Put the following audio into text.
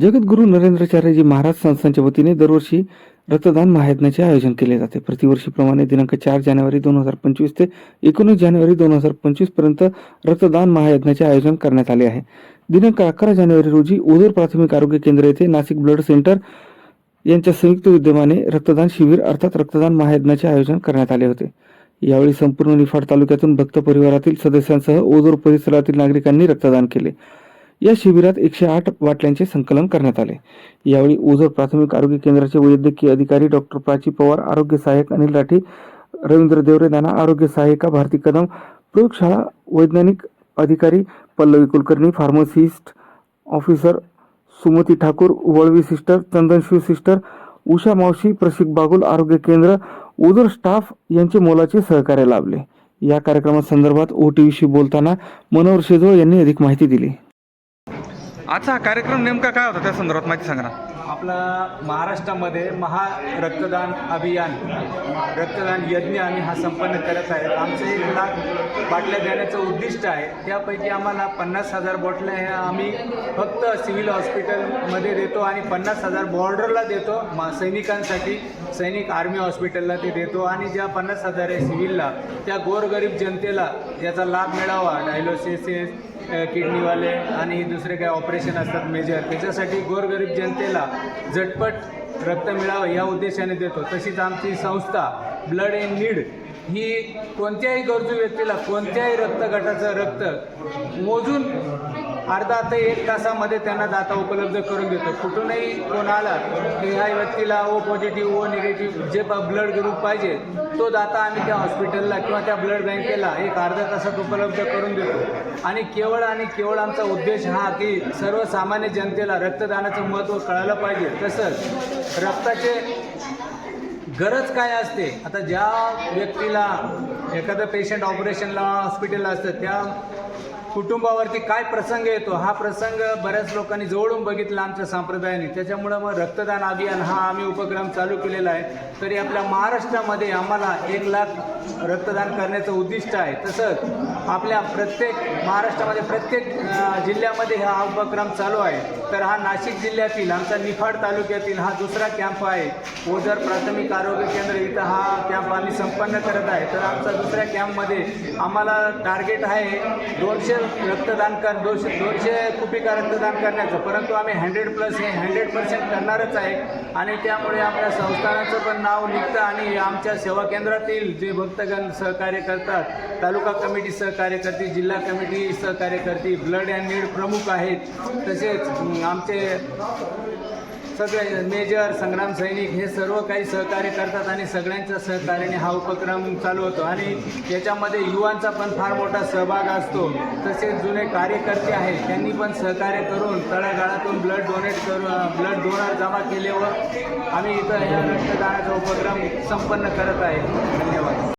जगद्गुरू नरेंद्राचार्यजी महाराज संस्थांच्या वतीने दरवर्षी रक्तदान महायज्ञाचे आयोजन केले जाते. प्रतिवर्षीप्रमाणे दिनांक चार जानेवारी दोन हजार पंचवीस ते एकोणीस जानेवारी दोन हजार पंचवीसपर्यंत रक्तदान महायज्ञाचे आयोजन करण्यात आले आहे. दिनांक अकरा जानेवारी रोजी ओझर प्राथमिक आरोग्य केंद्र येथे नाशिक ब्लड सेंटर यांच्या संयुक्त विद्यमाने रक्तदान शिबिर अर्थात रक्तदान महायज्ञाचे आयोजन करण्यात आले होते. यावेळी संपूर्ण निफाड तालुक्यातून भक्त परिवारातील सदस्यांसह ओझर परिसरातील नागरिकांनी रक्तदान केले. या शिबिरात एकशे आठ बाटल्यांचे संकलन करण्यात आले. यावेळी ओझर प्राथमिक आरोग्य केंद्राचे वैद्यकीय अधिकारी डॉक्टर प्राची पवार आरोग्य सहाय्यक अनिल राठी रवींद्र देवरे दाना आरोग्य सहाय्यिका भारती कदम प्रयोगशाळा वैज्ञानिक अधिकारी Pallavi Kulkarni pharmacist officer Sumati Thakur Valvi sister Chandanshiv sister Usha मावशी प्रशिक बागुल आरोग्य केंद्र ओझर स्टाफ यांचे मोलाचे सहकार्य लाभले. या कार्यक्रमासंदर्भात ओ टी व्हीशी बोलताना मनोहर शेजवळ यांनी अधिक माहिती दिली. आजचा हा कार्यक्रम नेमका काय होता त्या संदर्भात माहिती सांगा ना. आपला महाराष्ट्रामध्ये महा रक्तदान अभियान रक्तदान यज्ञ आम्ही हा संपन्न करत आहे. आमचं एक लाख बाटल्या देण्याचं उद्दिष्ट आहे. त्यापैकी आम्हाला पन्नास हजार बाटल्या ह्या आम्ही फक्त सिव्हिल हॉस्पिटलमध्ये देतो आणि पन्नास हजार बॉर्डरला देतो. मा सैनिकांसाठी सैनिक आर्मी हॉस्पिटलला ते देतो आणि ज्या पन्नास हजार आहे सिव्हिलला त्या गोरगरीब जनतेला याचा लाभ मिळावा डायलोसिस किडनीवाले आणि दुसरे काही ऑपरेशन असतात मेजर त्याच्यासाठी गोरगरीब जनतेला झटपट रक्त मिळावं या उद्देशाने देतो. तशीच आमची संस्था ब्लड इन नीड ही कोणत्याही गरजू व्यक्तीला कोणत्याही रक्तगटाचं रक्त मोजून अर्धा ते एक तासामध्ये त्यांना दाता उपलब्ध करून देतो. कुठूनही कोण आला की ह्या व्यक्तीला ओ पॉझिटिव्ह ओ निगेटिव्ह जे ब्लड ग्रुप पाहिजे तो दाता आम्ही त्या हॉस्पिटलला किंवा त्या ब्लड बँकेला एक अर्ध्या तासात उपलब्ध करून देतो. आणि केवळ आणि केवळ आमचा उद्देश हा की सर्वसामान्य जनतेला रक्तदानाचं महत्त्व कळायला पाहिजे. तसंच रक्ताचे गरज काय असते? आता ज्या व्यक्तीला एखादं पेशंट ऑपरेशनला हॉस्पिटलला असतं त्या कुटुंबावरती काय प्रसंग येतो हा प्रसंग बऱ्याच लोकांनी जवळून बघितला आमच्या संप्रदायाने. त्याच्यामुळं मग रक्तदान अभियान हा आम्ही उपक्रम चालू केलेला आहे. तरी आपल्या महाराष्ट्रामध्ये आम्हाला एक लाख रक्तदान करण्याचं उद्दिष्ट आहे. तसंच आपल्या प्रत्येक महाराष्ट्रामध्ये प्रत्येक जिल्ह्यामध्ये हा उपक्रम चालू आहे. तर हा नाशिक जिल्ह्यातील आमचा निफाड तालुक्यातील हा दुसरा कॅम्प आहे. ओझर प्राथमिक आरोग्य केंद्र इथं हा कॅम्प आम्ही संपन्न करत आहे. तर आमचा दुसऱ्या कॅम्पमध्ये आम्हाला टार्गेट आहे दोनशे रक्तदान कर दोनशे दोनशे कुपिका रक्तदान करण्याचं. परंतु आम्ही हंड्रेड प्लस हे हंड्रेड पर्सेंट करणारच आहे. आणि त्यामुळे आपल्या संस्थानाचं पण नाव निघतं आणि आमच्या सेवा केंद्रातील जे भक्तगण सहकार्य करतात तालुका कमिटी सहकार्य करते जिल्हा कमिटी सहकार्य करते ब्लड अँड नीड प्रमुख आहेत. तसेच आमचे सगळे मेजर संग्राम सैनिक हे सर्व काही सहकार्य करतात आणि सगळ्यांच्या सहकार्याने हा उपक्रम चालू होतो. आणि याच्यामध्ये युवांचा पण फार मोठा सहभाग असतो. तसेच जुने कार्यकर्ते आहेत त्यांनी पण सहकार्य करून तळागाळातून ब्लड डोनेट करून ब्लड डोनर जमा केल्यावर आम्ही इथं या रक्तदानाचा उपक्रम संपन्न करत आहे. धन्यवाद.